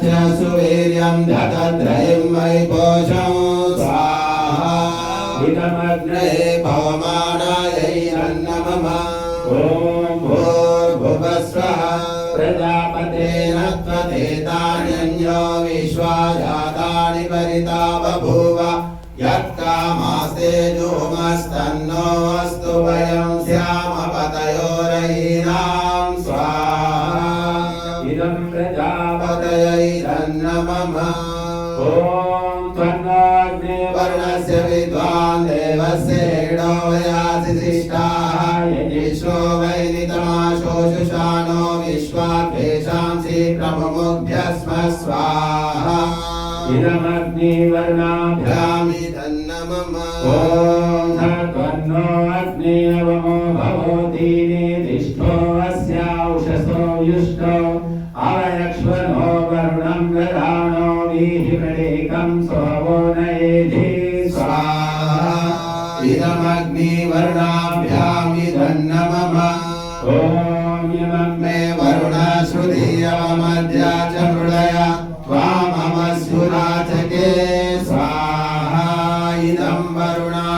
सुवीर्यं धतत्रयं वै पोषं स्वाहा इदमग्ने अग्ने भवमानायैरन्नमम ॐ भूर्भुवस्वः प्रजापते तेन त्वतेतान्यो विश्वा जातानि परिता बभूव यत्कामास्ते जोमस्तन्नो अस्तु वयं श्यामपतयोरयीनां स्वाहा इदं प्रजापते पतयैरन्नमम ॐ त्वन्नाग्ने वर्णस्य विद्वान् देवस्येणो वयासि शिष्टाः यजिष्ठो वैनितमाशोषुषाणो विश्वाभ्येषांसि प्रमुमुभ्यस्म स्वाहा इदमग्निवर्णाभ्याम् भ्यामिदन्नमम ॐ सत्वन्नो अग्नेयवमो भवोदीने दिष्ठो अस्याउषसो युष्टो अवयक्ष्वनो वरुणं प्रणीकम् सोमो नयेधि स्वाहा। इदमग्निवर्णाभ्यामिदन्नमम। ॐ इमं मे वरुणश्रुधीयमध्या मम मृडया त्वाममस्युराचके स्वाहा। इदं वरुणा